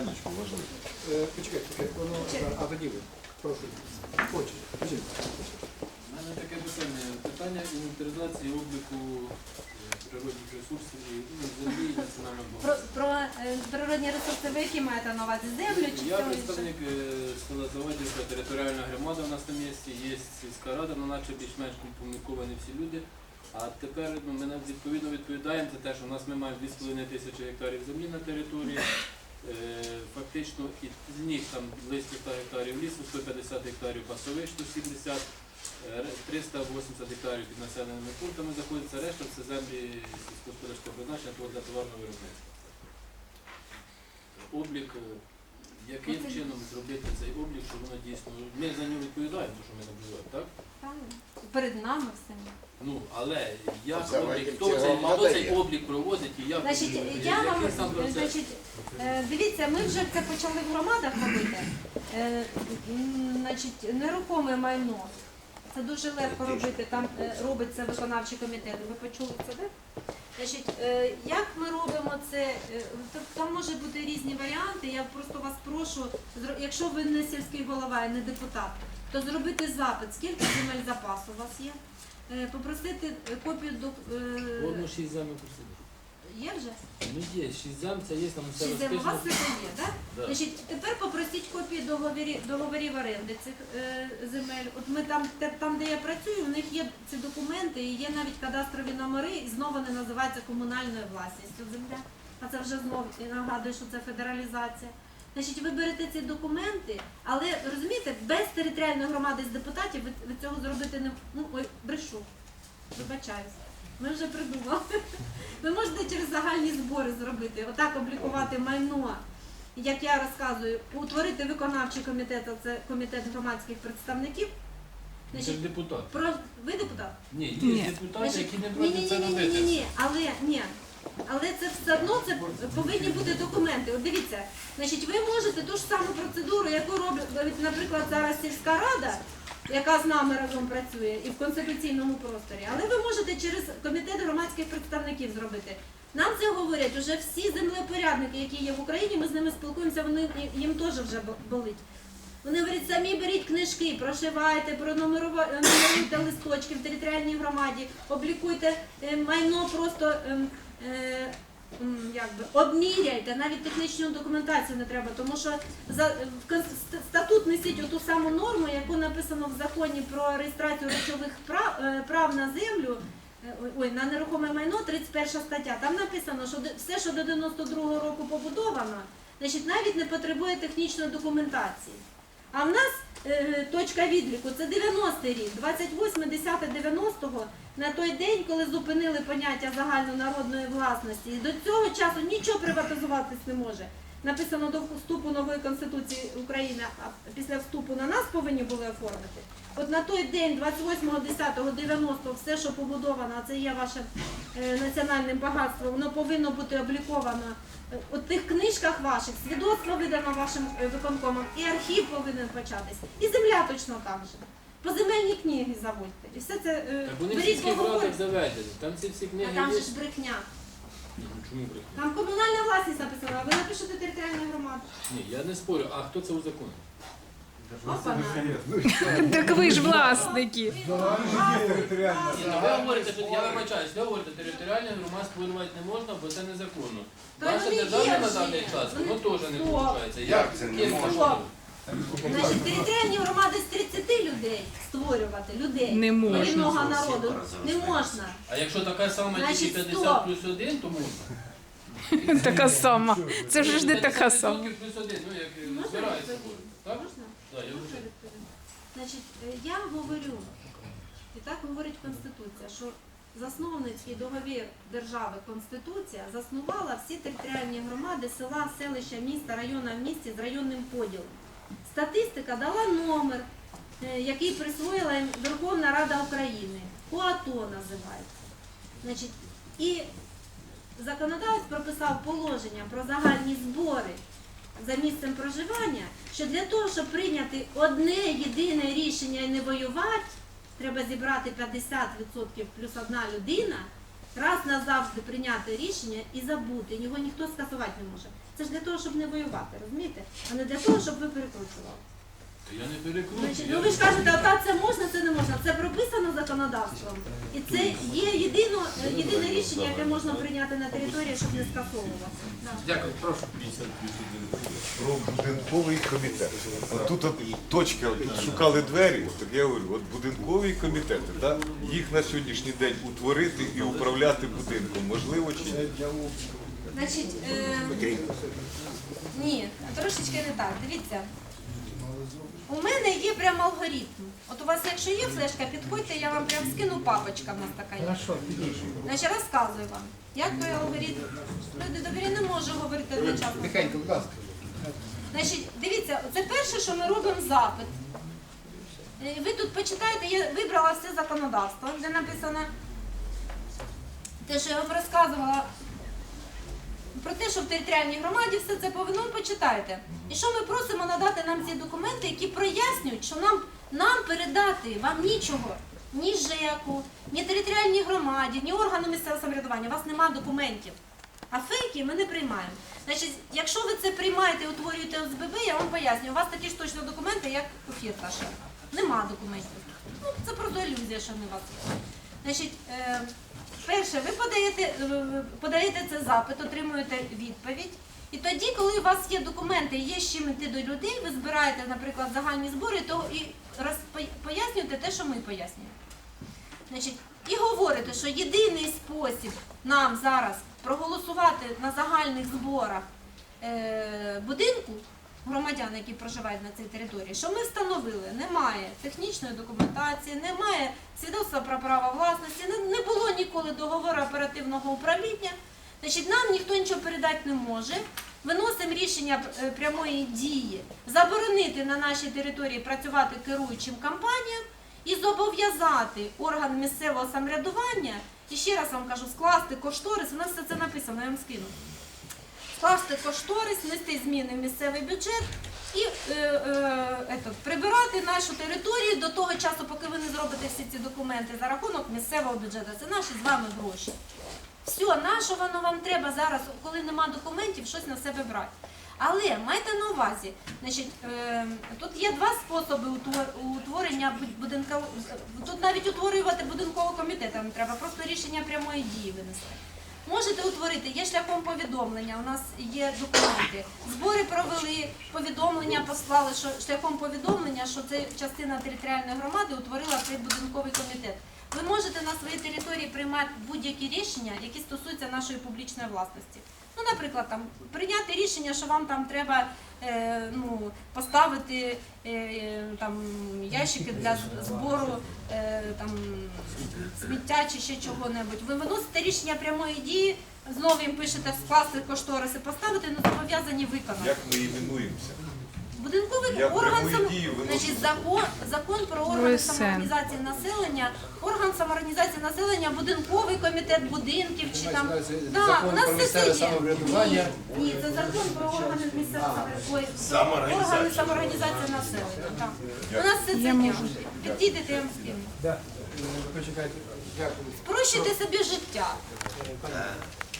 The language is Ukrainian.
питаннячко важливе. Е, Почекайте, почекайте, воно, а тоді ви. Прошу. Хоче. У мене таке питання. Питання інвентаризації обліку е, природних ресурсів і ну, землі і національного Про, багатства. про е, природні ресурси ви які маєте на увазі? Землю чи Я все інше? представник е, села Заводівська територіальна громада у нас на місці, є сільська рада, ну наче більш-менш комуніковані всі люди. А тепер ну, ми нам відповідно відповідаємо за те, що у нас ми маємо 2,5 тисячі гектарів землі на території. Е, Фактично з них там близько 100 гектарів лісу, 150 гектарів пасових, 170, е, 380 гектарів під населеними пунктами знаходиться, решта це землі сільськогосподарського призначення для товарного виробництва. Облік, е, яким чином зробити цей облік, щоб воно дійсно. Ми за нього відповідаємо, тому що ми набуваємо, так? Перед нами все. Ну, але як облік, хто цей, хто цей облік проводить і як Значить, я вам значить, е, дивіться, ми вже це почали в громадах робити. Е, Значить, нерухоме майно. Це дуже легко робити. Там е, робиться виконавчий комітет. Ви почули це, так? Значить, е, як ми робимо це? Е, Там може бути різні варіанти. Я просто вас прошу, якщо ви не сільський голова і не депутат, то зробити запит, скільки земель запасу у вас є. Е, Попросити е, копію до е, Одну шість замів просидиш. Є вже? Ну є, шість зам, це є там все Чи? У вас розписано. це є, так? Да. Значить, тепер попросіть копії договорів, договорів оренди цих е, земель. От ми там, те- там, де я працюю, у них є ці документи, і є навіть кадастрові номери, і знову не називається комунальною власністю земля. А це вже знову і нагадую, що це федералізація. Значить, ви берете ці документи, але розумієте, без територіальної громади з депутатів ви, ви цього зробити не ну ой, брешу. Вибачаюсь. Ми вже придумали. Ви можете через загальні збори зробити, отак облікувати майно, як я розказую, утворити виконавчий комітет, а це комітет громадських представників. Це ж Значить, депутат. про ви депутат? Ні, є Ні. депутати, які не ні, проти ні, це ні, ні, ні, робити. ні, але ні. Але це все одно це повинні бути документи. От дивіться, значить, ви можете ту ж саму процедуру, яку робить, наприклад, зараз сільська рада, яка з нами разом працює і в конституційному просторі, але ви можете через комітет громадських представників зробити. Нам це говорять уже всі землепорядники, які є в Україні. Ми з ними спілкуємося. Вони їм теж вже бо- болить. Вони говорять, самі беріть книжки, прошивайте, пронумеруйте листочки в територіальній громаді, облікуйте е, майно просто ем, е, м, як обміряйте, навіть технічну документацію не треба, тому що за, в статут несіть оту саму норму, яку написано в законі про реєстрацію речових прав, е, прав на землю. е, Ой, на нерухоме майно, 31 стаття. Там написано, що все, що до 92-го року побудовано, значить навіть не потребує технічної документації. А в нас точка відліку це 90-й рік, 28.10.90-го, на той день, коли зупинили поняття загальнонародної власності. І до цього часу нічого приватизуватись не може. Написано до вступу нової Конституції України, а після вступу на нас повинні були оформити. От на той день, 28.10.90, все, що побудовано, це є ваше е, національне багатство, воно повинно бути обліковано е, у тих книжках ваших, свідоцтво видано вашим е, виконкомом, і архів повинен початись, і земля точно так же. По земельні книги заводьте. І все це е, Так вони в беріть сільських радах поговорити. Там ці всі А там є. же ж брехня. Ні, ну Чому брехня? Там комунальна власність написана, а ви напишете територіальна громада. Ні, я не спорю. А хто це узаконив? Опана. Так ви ж власники. Ні, ну ви говорите, що я вибачаюсь, ви говорите, територіальний громад створювати не можна, бо це незаконно. Та вони є державне на вже. даний час, воно Вони- теж не Стоп. виходить. Як це не можна? Значить, територіальні громади з 30 людей створювати, людей. Не можна. Рівного народу. Не можна. А якщо така сама тільки Значить, 50 стоп. плюс 1, то можна. Така сама. Це вже ж не така 50% сама. плюс 1, ну як Можна збирається. відповісти? Так? Можна? Так, я Можна. Значить, е, я говорю, і так говорить Конституція, що засновницький договір держави Конституція заснувала всі територіальні громади села, селища, міста, района в місті з районним поділом. Статистика дала номер, який присвоїла Верховна Рада України. ОАТО називається. Значить, і законодавець прописав положення про загальні збори за місцем проживання, що для того, щоб прийняти одне єдине рішення і не воювати, треба зібрати 50% плюс одна людина, раз назавжди прийняти рішення і забути, його ніхто скасувати не може. Це ж для того, щоб не воювати, розумієте? А не для того, щоб ви перекручували. Я не перекручую. Ну ви ж кажете, а так це можна, це не можна. Це прописано законодавством. І це є єдино, єдине рішення, яке можна прийняти на території, щоб не скасовувати. Да. Дякую, прошу. Про будинковий комітет. От тут от точка, тут шукали двері, так я говорю, от будинкові комітети, да? їх на сьогоднішній день утворити і управляти будинком, можливо чи ні? Значить, е, ні, трошечки не так. Дивіться. У мене є прям алгоритм. От у вас, якщо є флешка, підходьте, я вам прям скину папочка в нас така є. Значить, розказую вам. Як той алгоритм? Люди добрі не можу говорити одночасно. Тихенько, будь ласка. Значить, дивіться, це перше, що ми робимо запит. Е, Ви тут почитаєте, я вибрала все законодавство, де написано те, що я вам розказувала про те, що в територіальній громаді все це повинно, почитайте. І що ми просимо надати нам ці документи, які прояснюють, що нам, нам передати вам нічого, ні ЖЕКу, ні територіальній громаді, ні органу місцевого самоврядування. У вас немає документів. А фейки ми не приймаємо. Значить, якщо ви це приймаєте і утворюєте ОСББ, я вам поясню, у вас такі ж точно документи, як у Фірташа. Нема документів. Ну, це просто ілюзія, що вони у вас. Значить, е, перше, ви подаєте, е, подаєте це запит, отримуєте відповідь. І тоді, коли у вас є документи, є з чим йти до людей, ви збираєте, наприклад, загальні збори то і пояснюєте те, що ми пояснюємо. Значить, і говорите, що єдиний спосіб нам зараз проголосувати на загальних зборах е, будинку громадян, які проживають на цій території, що ми встановили, немає технічної документації, немає свідоцтва про право власності, не, було ніколи договору оперативного управління. Значить, нам ніхто нічого передати не може. Виносимо рішення е, прямої дії заборонити на нашій території працювати керуючим компаніям і зобов'язати орган місцевого самоврядування, і ще раз вам кажу, скласти кошторис, у нас все це написано, я вам скину. Скласти кошторис, внести зміни в місцевий бюджет і е, е, ето, прибирати нашу територію до того часу, поки ви не зробите всі ці документи за рахунок місцевого бюджету. Це наші з вами гроші. Все, на що воно вам треба зараз, коли нема документів, щось на себе брати. Але майте на увазі, значить, е, тут є два способи утворення будинкового. Тут навіть утворювати будинкового комітету не треба, просто рішення прямої дії винести. Можете утворити, є шляхом повідомлення, у нас є документи. Збори провели, повідомлення послали, що шляхом повідомлення, що це частина територіальної громади утворила цей будинковий комітет. Ви можете на своїй території приймати будь-які рішення, які стосуються нашої публічної власності. Ну, наприклад, там прийняти рішення, що вам там треба е, ну, поставити е, там ящики для збору е, там сміття чи ще чого-небудь. Ви виносите рішення прямої дії, знову їм пишете скласти кошториси, поставити, ну зобов'язані виконати. Як ми іменуємося? Будинковий Я орган прямої само... дії виносив. Значить, закон, закон про органи ВСН. самоорганізації населення, орган самоорганізації населення, будинковий комітет будинків чи там да, у нас про це є. Ні, ні, це закон про органи місцевого самоврядування, органи самоорганізації населення. Так. У нас все це є. Підійдете, я вам скину. Да. Е. Спрощуйте собі життя.